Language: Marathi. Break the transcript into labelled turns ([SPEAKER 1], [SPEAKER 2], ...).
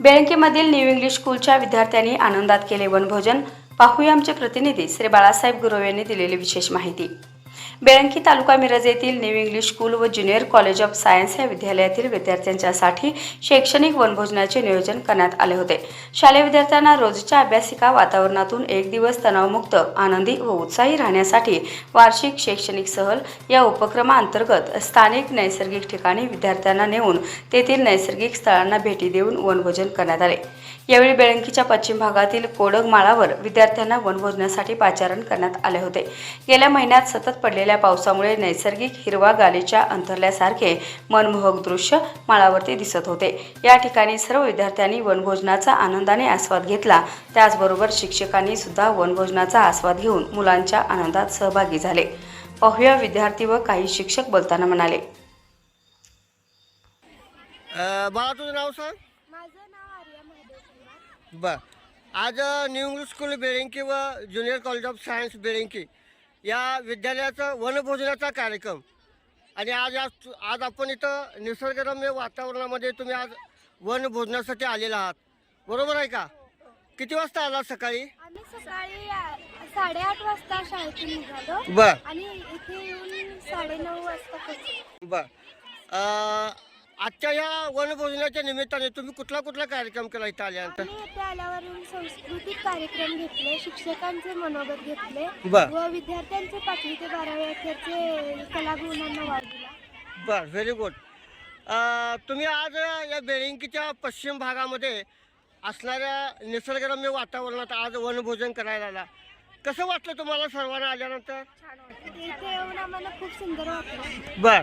[SPEAKER 1] बेळंकीमधील न्यू इंग्लिश स्कूलच्या विद्यार्थ्यांनी आनंदात केले वनभोजन. पाहूया आमचे प्रतिनिधी श्री बाळासाहेब गुरव यांनी दिलेली विशेष माहिती. बेळंकी तालुका मिरज येथील न्यू इंग्लिश स्कूल व ज्युनियर कॉलेज ऑफ सायन्स या विद्यालयातील विद्यार्थ्यांच्यासाठी शैक्षणिक वनभोजनाचे नियोजन करण्यात आले होते. शालेय विद्यार्थ्यांना रोजच्या अभ्यासिका वातावरणातून एक दिवस तणावमुक्त आनंदी व उत्साही राहण्यासाठी वार्षिक शैक्षणिक सहल या उपक्रमाअंतर्गत स्थानिक नैसर्गिक ठिकाणी विद्यार्थ्यांना नेऊन तेथील नैसर्गिक स्थळांना भेटी देऊन वनभोजन करण्यात आले. यावेळी बेळंकीच्या पश्चिम भागातील कोडग माळावर विद्यार्थ्यांना वनभोजनासाठी पाचारण करण्यात आले होते. गेल्या महिन्यात सतत पडलेल्या पावसामुळे नैसर्गिक हिरवा गालीच्या अंतरल्यासारखे मनमोहक दृश्य माळावरती दिसत होते. या ठिकाणी सर्व विद्यार्थ्यांनी वनभोजनाचा आनंदाने आस्वाद घेतला. त्याचबरोबर शिक्षकांनी सुद्धा वनभोजनाचा आस्वाद घेऊन मुलांच्या आनंदात सहभागी झाले. पाहूया विद्यार्थी व काही शिक्षक बोलताना म्हणाले.
[SPEAKER 2] बाळा तुझं नाव सांग. बर. आज न्यू इंग्लिश स्कूल बेळंकी व junior college of science Belanki या विद्यालयाचा वनभोजनाचा कार्यक्रम. आणि आज आज आज आपण इथं निसर्गरम्य वातावरणामध्ये तुम्ही आज वनभोजनासाठी आलेला आहात. बरोबर आहे का? किती वाजता आला सकाळी?
[SPEAKER 3] आम्ही सकाळी आ, साडेआठ वाजता शाळेतून निघालो.
[SPEAKER 2] बर.
[SPEAKER 3] आणि इथे येऊन साडेनऊ वाजता
[SPEAKER 2] बर. आजच्या या वनभोजनाच्या निमित्ताने तुम्ही कुठला कुठला कार्यक्रम केला इथं आल्यानंतर?
[SPEAKER 3] आम्ही इथे आल्यावर येऊन सांस्कृतिक कार्यक्रम घेतले शिक्षकांचे मनोगत घेतले
[SPEAKER 2] बर.
[SPEAKER 3] व विद्यार्थ्यांचे पाचवी ते बारावी अखेरचे कलागुणांना वाढ दिला.
[SPEAKER 2] बर व्हेरी गुड तुम्ही आज या बेळिंकीच्या पश्चिम भागामध्ये असणाऱ्या निसर्गरम्य वातावरणात आज वनभोजन करायला आला. कसं वाटलं तुम्हाला सर्वांना आल्यानंतर?
[SPEAKER 3] इथे येऊन आम्हाला खूप सुंदर वाटलं.
[SPEAKER 2] बर.